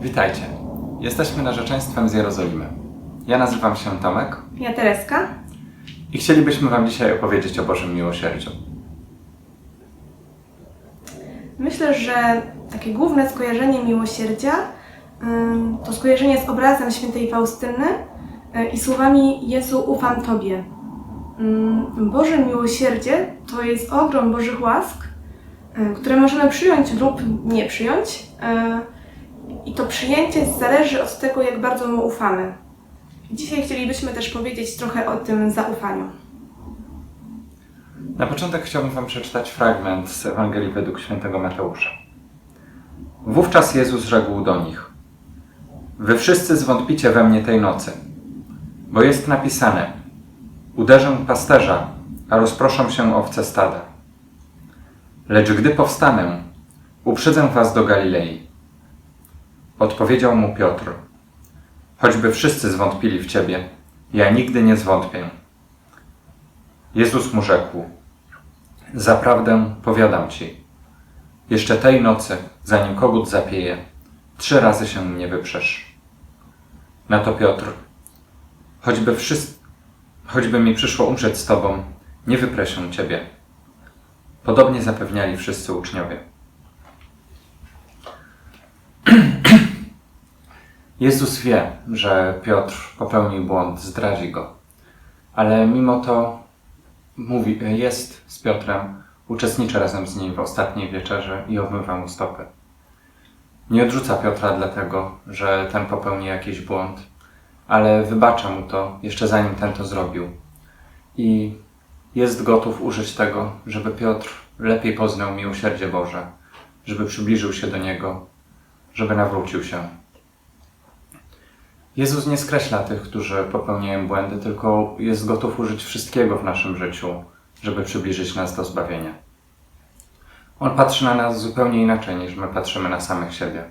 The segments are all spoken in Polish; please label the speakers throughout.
Speaker 1: Witajcie. Jesteśmy narzeczeństwem z Jerozolimy. Ja nazywam się Tomek
Speaker 2: Ja Tereska.
Speaker 1: i chcielibyśmy Wam dzisiaj opowiedzieć o Bożym miłosierdziu.
Speaker 2: Myślę, że takie główne skojarzenie miłosierdzia to skojarzenie z obrazem świętej Faustyny y, i słowami Jezu, ufam Tobie. Boże miłosierdzie to jest ogrom Bożych łask, y, które możemy przyjąć lub nie przyjąć. I to przyjęcie zależy od tego, jak bardzo mu ufamy. Dzisiaj chcielibyśmy też powiedzieć trochę o tym zaufaniu.
Speaker 1: Na początek chciałbym Wam przeczytać fragment z Ewangelii według świętego Mateusza. Wówczas Jezus rzekł do nich: Wy wszyscy zwątpicie we mnie tej nocy, bo jest napisane: Uderzę pasterza, a rozproszą się owce stada. Lecz gdy powstanę, uprzedzę was do Galilei. Odpowiedział mu Piotr: Choćby wszyscy zwątpili w ciebie, ja nigdy nie zwątpię. Jezus mu rzekł: Zaprawdę powiadam ci, jeszcze tej nocy, zanim kogut zapieje, trzy razy się mnie wyprzesz. Na to Piotr: Choćby, choćby mi przyszło umrzeć z tobą, nie wyprę się ciebie. Podobnie zapewniali wszyscy uczniowie. Jezus wie, że Piotr popełnił błąd, zdradzi go, ale mimo to mówi, jest z Piotrem, uczestniczy razem z nim w ostatniej wieczerzy i obmywa mu stopy. Nie odrzuca Piotra dlatego, że ten popełni jakiś błąd, ale wybacza mu to jeszcze zanim ten to zrobił. I jest gotów użyć tego, żeby Piotr lepiej poznał miłosierdzie Boże, żeby przybliżył się do Niego, żeby nawrócił się. Jezus nie skreśla tych, którzy popełniają błędy, tylko jest gotów użyć wszystkiego w naszym życiu, żeby przybliżyć nas do zbawienia. On patrzy na nas zupełnie inaczej niż my patrzymy na samych siebie.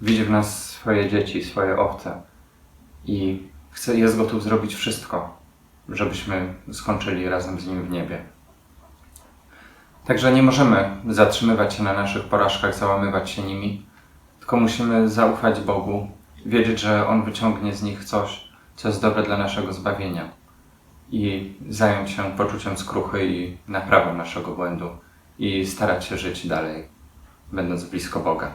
Speaker 1: Widzi w nas swoje dzieci, swoje owce i chce, jest gotów zrobić wszystko, żebyśmy skończyli razem z Nim w niebie. Także nie możemy zatrzymywać się na naszych porażkach, załamywać się nimi, tylko musimy zaufać Bogu, wiedzieć, że On wyciągnie z nich coś, co jest dobre dla naszego zbawienia i zająć się poczuciem skruchy i naprawą naszego błędu i starać się żyć dalej, będąc blisko Boga.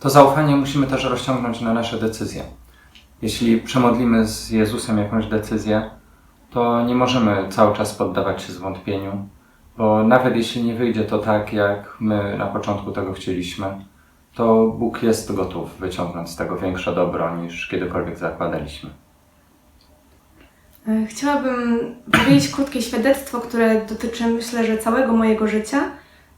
Speaker 1: To zaufanie musimy też rozciągnąć na nasze decyzje. Jeśli przemodlimy z Jezusem jakąś decyzję, to nie możemy cały czas poddawać się zwątpieniu, bo nawet jeśli nie wyjdzie to tak, jak my na początku tego chcieliśmy, to Bóg jest gotów wyciągnąć z tego większe dobro niż kiedykolwiek zakładaliśmy.
Speaker 2: E, Chciałabym powiedzieć krótkie świadectwo, które dotyczy, myślę, że całego mojego życia,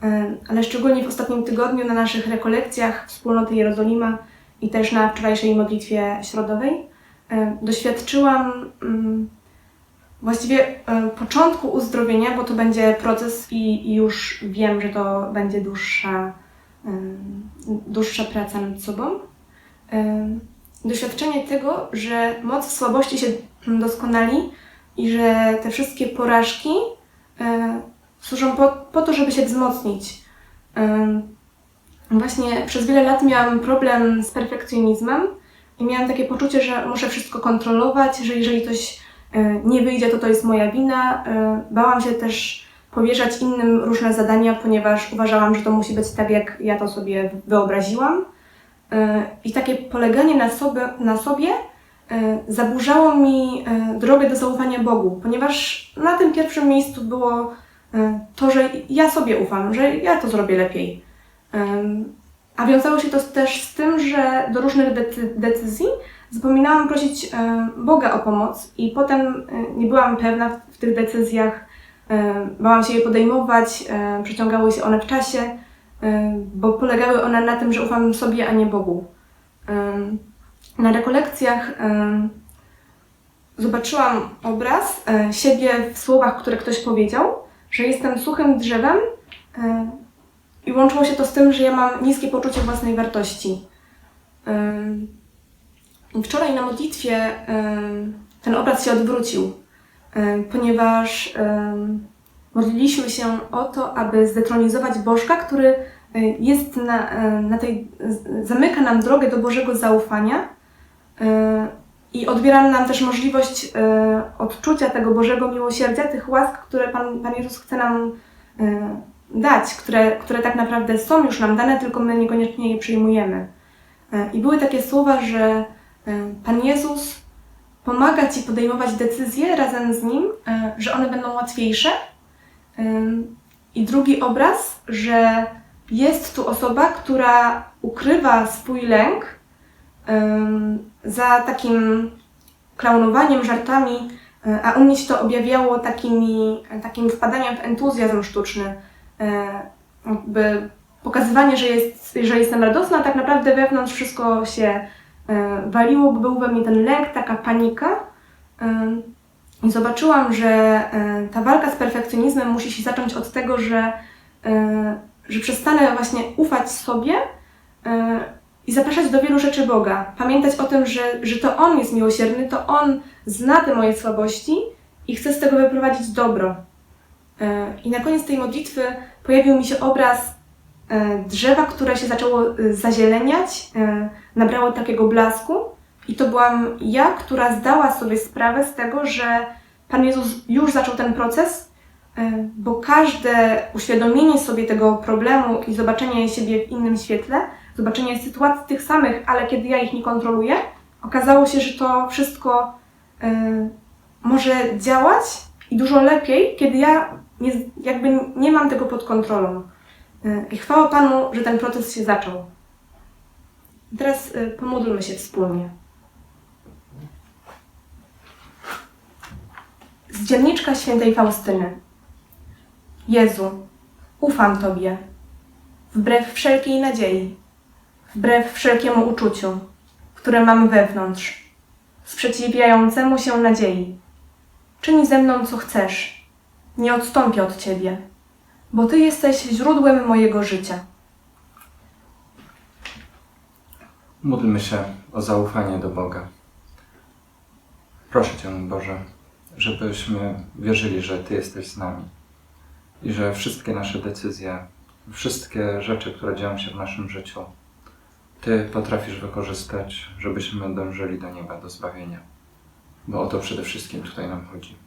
Speaker 2: e, ale szczególnie w ostatnim tygodniu na naszych rekolekcjach wspólnoty Jerozolima i też na wczorajszej modlitwie środowej e, doświadczyłam mm, właściwie początku uzdrowienia, bo to będzie proces i, już wiem, że to będzie dłuższa, dłuższa praca nad sobą. Doświadczenie tego, że moc w słabości się doskonali i że te wszystkie porażki służą po, po to, żeby się wzmocnić. Właśnie przez wiele lat miałam problem z perfekcjonizmem i miałam takie poczucie, że muszę wszystko kontrolować, że jeżeli coś nie wyjdzie, to to jest moja wina. Bałam się też powierzać innym różne zadania, ponieważ uważałam, że to musi być tak, jak ja to sobie wyobraziłam. E, I takie poleganie na sobie, na sobie e, zaburzało mi e, drogę do zaufania Bogu, ponieważ na tym pierwszym miejscu było to, że ja sobie ufam, że ja to zrobię lepiej. A wiązało się to też z tym, że do różnych decy- decyzji zapominałam prosić Boga o pomoc i potem nie byłam pewna w, tych decyzjach, bałam się je podejmować, e, przeciągały się one w czasie, e, bo polegały one na tym, że ufam sobie, a nie Bogu. Na rekolekcjach zobaczyłam obraz e, siebie w słowach, które ktoś powiedział, że jestem suchym drzewem e, i łączyło się to z tym, że ja mam niskie poczucie własnej wartości. Wczoraj na modlitwie ten obraz się odwrócił, ponieważ modliliśmy się o to, aby zdetronizować Bożka, który y, jest na, y, na tej, zamyka nam drogę do Bożego zaufania y, i odbiera nam też możliwość odczucia tego Bożego miłosierdzia, tych łask, które Pan, Pan Jezus chce nam dać, które, które tak naprawdę są już nam dane, tylko my niekoniecznie je przyjmujemy. I były takie słowa, że Pan Jezus pomaga Ci podejmować decyzje razem z Nim, y, że one będą łatwiejsze. I drugi obraz, że jest tu osoba, która ukrywa swój lęk za takim klaunowaniem, żartami, y, a u mnie się to objawiało takimi, takim wpadaniem w entuzjazm sztuczny. Y, Jakby pokazywanie, że, jest, że jestem radosna, a tak naprawdę wewnątrz wszystko się y, waliło, bo był we mnie ten lęk, taka panika. Ym, i zobaczyłam, że e, ta walka z perfekcjonizmem musi się zacząć od tego, że, e, że przestanę właśnie ufać sobie e, i zapraszać do wielu rzeczy Boga. Pamiętać o tym, że, że to On jest miłosierny, to On zna te moje słabości i chce z tego wyprowadzić dobro. E, I na koniec tej modlitwy pojawił mi się obraz e, drzewa, które się zaczęło e, zazieleniać, e, nabrało takiego blasku. I to byłam ja, która zdała sobie sprawę z tego, że Pan Jezus już zaczął ten proces, bo każde uświadomienie sobie tego problemu i zobaczenie siebie w innym świetle, zobaczenie sytuacji tych samych, ale kiedy ja ich nie kontroluję, okazało się, że to wszystko może działać i dużo lepiej, kiedy ja nie, jakby nie mam tego pod kontrolą. Y, I chwała Panu, że ten proces się zaczął. Teraz y, pomódlmy się wspólnie. Z dzienniczka świętej Faustyny. Jezu, ufam Tobie, wbrew wszelkiej nadziei, wbrew wszelkiemu uczuciu, które mam wewnątrz, sprzeciwiającemu się nadziei. Czyń ze mną, co chcesz, nie odstąpię od Ciebie, bo Ty jesteś źródłem mojego życia.
Speaker 1: Módlmy się o zaufanie do Boga. Proszę Cię, Boże, żebyśmy wierzyli, że Ty jesteś z nami i że wszystkie nasze decyzje, wszystkie rzeczy, które dzieją się w naszym życiu, Ty potrafisz wykorzystać, żebyśmy dążyli do nieba, do zbawienia. Bo o to przede wszystkim tutaj nam chodzi.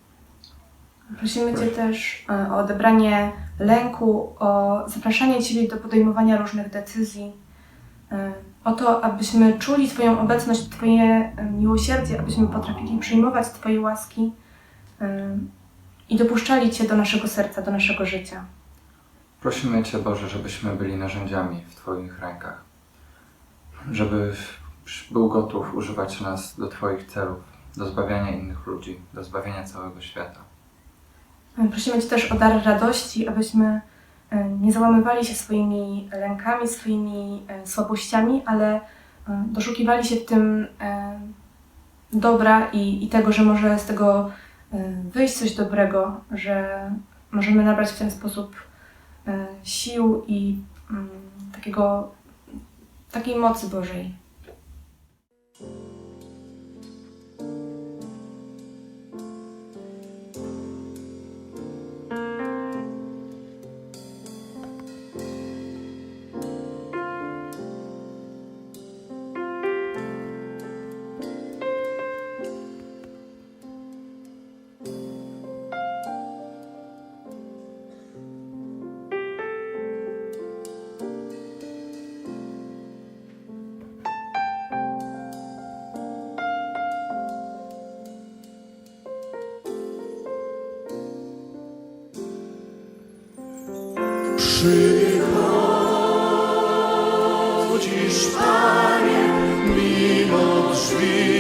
Speaker 2: Prosimy Cię też e, o odebranie lęku, o zapraszanie Ciebie do podejmowania różnych decyzji, e, o to, abyśmy czuli Twoją obecność, Twoje e, miłosierdzie, abyśmy potrafili przyjmować Twoje łaski i dopuszczali Cię do naszego serca, do naszego życia.
Speaker 1: Prosimy Cię, Boże, żebyśmy byli narzędziami w Twoich rękach. Żebyś był gotów używać nas do Twoich celów, do zbawiania innych ludzi, do zbawienia całego świata.
Speaker 2: Prosimy Cię też o dar radości, abyśmy e, nie załamywali się swoimi lękami, swoimi e, słabościami, ale e, doszukiwali się w tym dobra i, i tego, że może z tego wyjść coś dobrego, że możemy nabrać w ten sposób sił i mm, takiego, takiej mocy Bożej.
Speaker 3: Przychodzisz, Panie, mimo drzwi